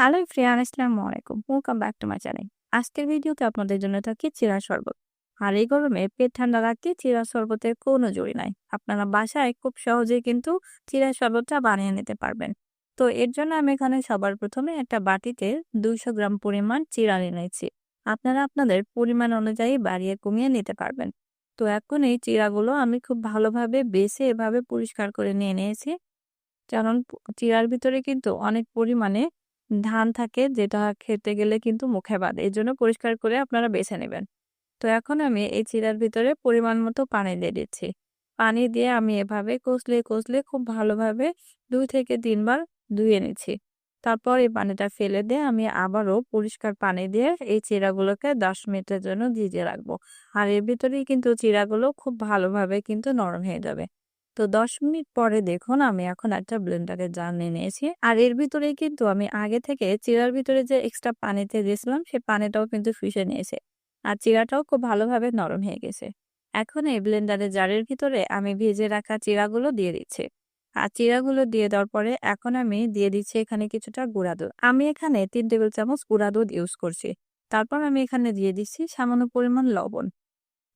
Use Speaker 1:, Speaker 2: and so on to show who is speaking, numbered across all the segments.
Speaker 1: Hello ফ্রিয়ান ইসলাম আলাইকুম। Welcome back to my channel আজকের ভিডিওতে আপনাদের জন্য থাকি চিরা শরবত। আর এই গরমে পেট ঠান্ডা রাখতে চিরা শরবতের কোনো জড়ি নাই। আপনারা বাসায় খুব সহজেই কিন্তু চিরা শরবতটা বানিয়ে নিতে পারবেন। তো এর জন্য আমি এখানে সবার প্রথমে একটা বাটিতে দুইশো গ্রাম পরিমাণ চিরা নিয়েছি। আপনারা আপনাদের পরিমাণ অনুযায়ী বাড়িয়ে কমিয়ে নিতে পারবেন। তো এখন এই চিরাগুলো আমি খুব ভালোভাবে বেছে এভাবে পরিষ্কার করে নিয়ে নিয়েছি। কারণ চিরার ভিতরে কিন্তু অনেক পরিমাণে ধান থাকে যেটা খেতে গেলে কিন্তু মুখে বাঁধে। এই জন্য পরিষ্কার করে আপনারা বেছে নেবেন। তো এখন আমি এই চিরার ভিতরে পরিমাণ মতো পানি দিয়ে দিচ্ছি। পানি দিয়ে আমি এভাবে কষলে কষলে খুব ভালোভাবে দুই থেকে তিনবার ধুয়ে নিচ্ছি। তারপর এই পানিটা ফেলে দিয়ে আমি আবারও পরিষ্কার পানি দিয়ে এই চিরাগুলোকে দশ মিনিটের জন্য ভিজিয়ে রাখব। আর এর ভিতরেই কিন্তু চিরাগুলো খুব ভালোভাবে কিন্তু নরম হয়ে যাবে। তো দশ মিনিট পরে দেখুন আমি এখন একটা ব্লেন্ডারে নিয়ে নিয়েছি। আর এর ভিতরে কিন্তু আমি আগে থেকে চিরার ভিতরে যে এক্সট্রা পানিতে দিয়েছিলাম সে পানিটাও কিন্তু শুষে নিয়েছে। আর চিরাটাও খুব ভালোভাবে নরম হয়ে গেছে। এখন এই ব্লেন্ডারে জারের ভিতরে আমি ভেজে রাখা চিরাগুলো দিয়ে দিচ্ছি। আর চিরাগুলো দিয়ে দেওয়ার পরে এখন আমি দিয়ে দিচ্ছি এখানে কিছুটা গুঁড়া দুধ। আমি এখানে তিন টেবিল চামচ গুঁড়া দুধ ইউজ করছি। তারপর আমি এখানে দিয়ে দিচ্ছি সামান্য পরিমাণ লবণ।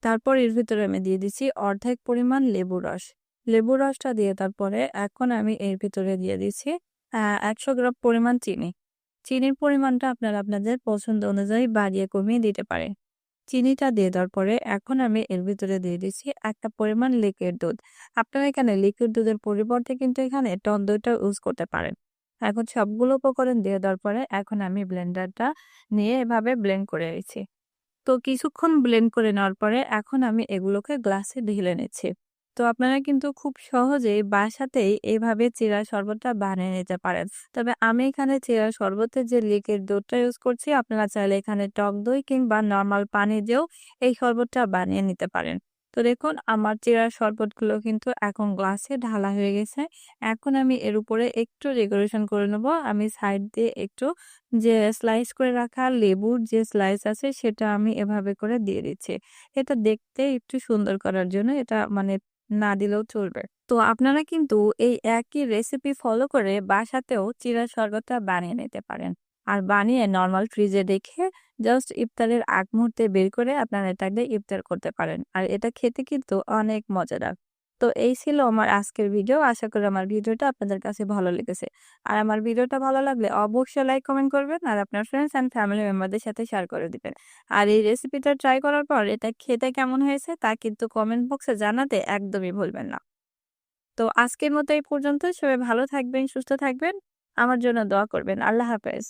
Speaker 1: তারপর এর ভিতরে আমি দিয়ে দিচ্ছি অর্ধেক পরিমাণ লেবু রস। লেবু রসটা দিয়ে তারপরে এখন আমি এর ভিতরে দিয়ে দিচ্ছি একশো গ্রাম পরিমাণ চিনি। চিনির পরিমাণটা আপনারা আপনাদের পছন্দ অনুযায়ী বাড়িয়ে কমিয়ে দিতে পারে চিনিটা দিয়ে দেওয়ার পরে এখন আমি এর ভিতরে দিয়ে দিচ্ছি একটা পরিমাণ লিকুইড দুধ। আপনারা এখানে লিকুইড দুধের পরিবর্তে কিন্তু এখানে টক দইটা ইউজ করতে পারেন। এখন সবগুলো উপকরণ দিয়ে দেওয়ার পরে এখন আমি ব্লেন্ডারটা নিয়ে এভাবে ব্লেন্ড করে নিচ্ছি। তো কিছুক্ষণ ব্লেন্ড করে নেওয়ার পরে এখন আমি এগুলোকে গ্লাসে ঢেলে নিচ্ছি। তো আপনারা কিন্তু খুব সহজেই বাসাতেই এইভাবে চিরা শরবতটা বানিয়ে নিতে পারেন। তবে আমি এখানে চিরা শরবতের যে লিকের দুধটা ইউজ করছি, আপনারা চাইলে এখানে টক দই কিংবা নর্মাল পানি দিয়েও এই শরবতটা বানিয়ে নিতে পারেন। তো দেখুন, আমার চিরার শরবতগুলো কিন্তু এখন গ্লাসে ঢালা হয়ে গেছে। এখন আমি এর উপরে একটু ডেকোরেশন করে নেব। আমি সাইড দিয়ে একটু যে স্লাইস করে রাখা লেবুর যে স্লাইস আছে, সেটা আমি এভাবে করে দিয়ে দিচ্ছি। এটা দেখতে একটু সুন্দর করার জন্য এটা মানে না দিলেও চলবে। তো আপনারা কিন্তু এই একই রেসিপি ফলো করে বাসাতেও চিরা শরবতটা বানিয়ে নিতে পারেন। আর বানিয়ে নর্মাল ফ্রিজে রেখে জাস্ট ইফতারের আগ মুহূর্তে বের করে আপনারা এটাকে ইফতার করতে পারেন। আর এটা খেতে কিন্তু অনেক মজাদার। তো এই ছিল আমার আজকের ভিডিও। আশা করি আমার ভিডিওটা আপনাদের কাছে ভালো লেগেছে। আর আমার ভিডিওটা ভালো লাগলে অবশ্যই লাইক, কমেন্ট করবেন আর আপনার ফ্রেন্ডস অ্যান্ড ফ্যামিলি মেম্বারদের সাথে শেয়ার করে দিবেন। আর এই রেসিপিটা ট্রাই করার পর এটা খেতে কেমন হয়েছে তা কিন্তু কমেন্ট বক্সে জানাতে একদমই ভুলবেন না। তো আজকের মতো এই পর্যন্ত সবাই ভালো থাকবেন, সুস্থ থাকবেন। আমার জন্য দোয়া করবেন। আল্লাহ হাফেজ।